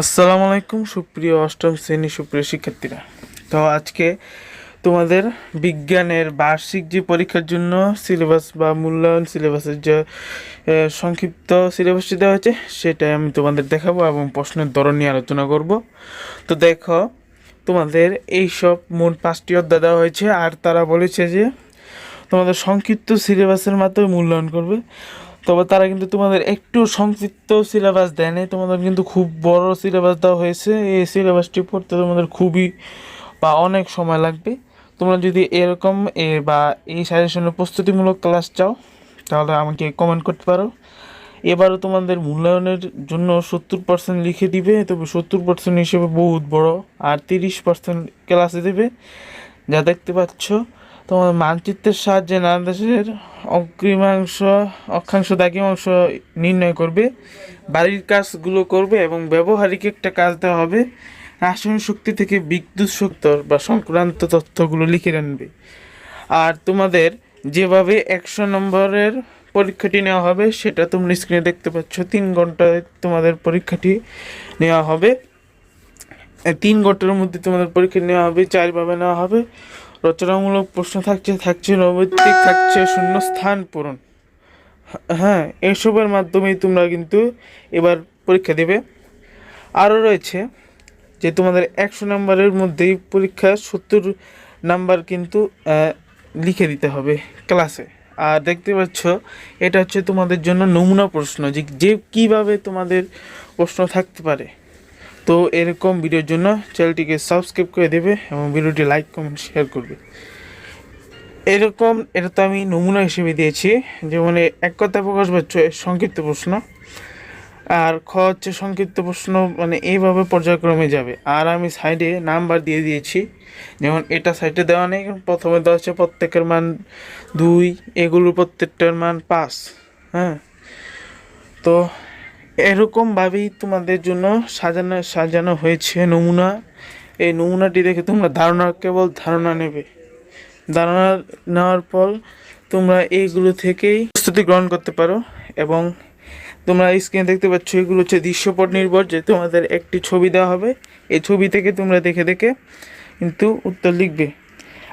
আসসালামু আলাইকুম, সুপ্রিয় অষ্টম শ্রেণি সুপ্রিয় শিক্ষার্থীরা। তো আজকে তোমাদের বিজ্ঞানের বার্ষিক যে পরীক্ষার জন্য সিলেবাস বা মূল্যায়ন সিলেবাসের যে সংক্ষিপ্ত সিলেবাসটি দেওয়া হয়েছে, সেটাই আমি তোমাদের দেখাবো এবং প্রশ্নের ধরন নিয়ে আলোচনা করব। তো দেখো, তোমাদের এই সব মোট পাঁচটি অধ্যায় দেওয়া হয়েছে, আর তারা বলেছে যে, তোমাদের সংক্ষিপ্ত সিলেবাসের মাধ্যমে মূল্যায়ন করবে। তবে তারা কিন্তু তোমাদের একটু সংক্ষিপ্ত সিলেবাস দেয় নাই তোমাদের কিন্তু খুব বড় সিলেবাস দেওয়া হয়েছে। এই সিলেবাসটি পড়তে তোমাদের খুবই বা অনেক সময় লাগবে। তোমরা যদি এরকম এ বা এই সাজেশনের প্রস্তুতিমূলক ক্লাস চাও, তাহলে আমাকে কমেন্ট করতে পারো। এবারও তোমাদের মূল্যায়নের জন্য সত্তর পার্সেন্ট লিখে দিবে, তবে সত্তর পার্সেন্ট হিসেবে বহুত বড়, আর তিরিশ পার্সেন্ট ক্লাসে দেবে। যা দেখতে পাচ্ছ তোমার মানচিত্রের সাহায্যে নানা দেশের অগ্রিমাংশ, অক্ষাংশ দ্রাঘিমাংশ নির্ণয় করবে, বাড়ির কাজগুলো করবে এবং ব্যবহারিক একটা কাজ দেওয়া হবে। রাসায়নিক শক্তি থেকে বিদ্যুৎ শক্তি বা সংক্রান্ত তথ্যগুলো লিখে আনবে। আর তোমাদের যেভাবে একশো নম্বরের পরীক্ষাটি নেওয়া হবে, সেটা তোমরা স্ক্রিনে দেখতে পাচ্ছ। তিন ঘন্টায় তোমাদের পরীক্ষাটি নেওয়া হবে। তিন ঘণ্টার মধ্যে তোমাদের পরীক্ষা নেওয়া হবে, চারভাবে নেওয়া হবে। রচনামূলক প্রশ্ন থাকছে থাকছে নৈমিত্তিক, থাকছে শূন্য স্থান পূরণ। হ্যাঁ এসবের মাধ্যমেই তোমরা কিন্তু এবার পরীক্ষা দেবে। আরও রয়েছে যে তোমাদের একশো নাম্বারের মধ্যেই পরীক্ষা সত্তর নাম্বার কিন্তু লিখে দিতে হবে ক্লাসে। আর দেখতে পাচ্ছ, এটা হচ্ছে তোমাদের জন্য নমুনা প্রশ্ন, যে যে কীভাবে তোমাদের প্রশ্ন থাকতে পারে। তো এরকম ভিডিওর জন্য চ্যানেলটিকে সাবস্ক্রাইব করে দেবে এবং ভিডিওটি লাইক কমেন্ট শেয়ার করবে। এরকম, এটা তো আমি নমুনা হিসেবে দিয়েছি যেমন এ এক কথা প্রকাশ পাচ্ছে, সংক্ষিপ্ত প্রশ্ন। আর খ হচ্ছে সংক্ষিপ্ত প্রশ্ন মানে এইভাবে পর্যায়ক্রমে যাবে। আর আমি সাইডে নাম্বার দিয়ে দিয়েছি, যেমন এটা সাইডে দেওয়া নেই প্রথমে দেওয়া হচ্ছে প্রত্যেকের মান দুই এগুলোর প্রত্যেকটার মান পাঁচ হ্যাঁ। তো এরকমভাবেই তোমাদের জন্য সাজানো সাজানো হয়েছে নমুনা। এই নমুনাটি দেখে তোমরা ধারণা, কেবল ধারণা নেবে। ধারণা নেওয়ার পর তোমরা এইগুলো থেকেই প্রস্তুতি গ্রহণ করতে পারো এবং তোমরা স্ক্রিনে দেখতে পাচ্ছ, এগুলো হচ্ছে দৃশ্যপট নির্ভর, যে তোমাদের একটি ছবি দেওয়া হবে। এই ছবি থেকে তোমরা দেখে দেখে কিন্তু উত্তর লিখবে।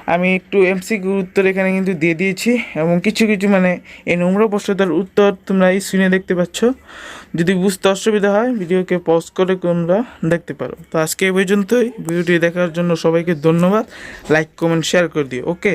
আমি একটু এমসিকিউ উত্তর এখানে কিন্তু দিয়ে দিয়েছি এবং কিছু কিছু মানে এই নোংরা প্রশ্নটার উত্তর তোমরা এই স্ক্রিনে দেখতে পাচ্ছ। যদি বুঝতে অসুবিধা হয়, ভিডিওকে পজ করে তোমরা দেখতে পারো। তো আজকে এই পর্যন্তই। ভিডিওটি দেখার জন্য সবাইকে ধন্যবাদ। লাইক কমেন্ট শেয়ার করে দিও। ওকে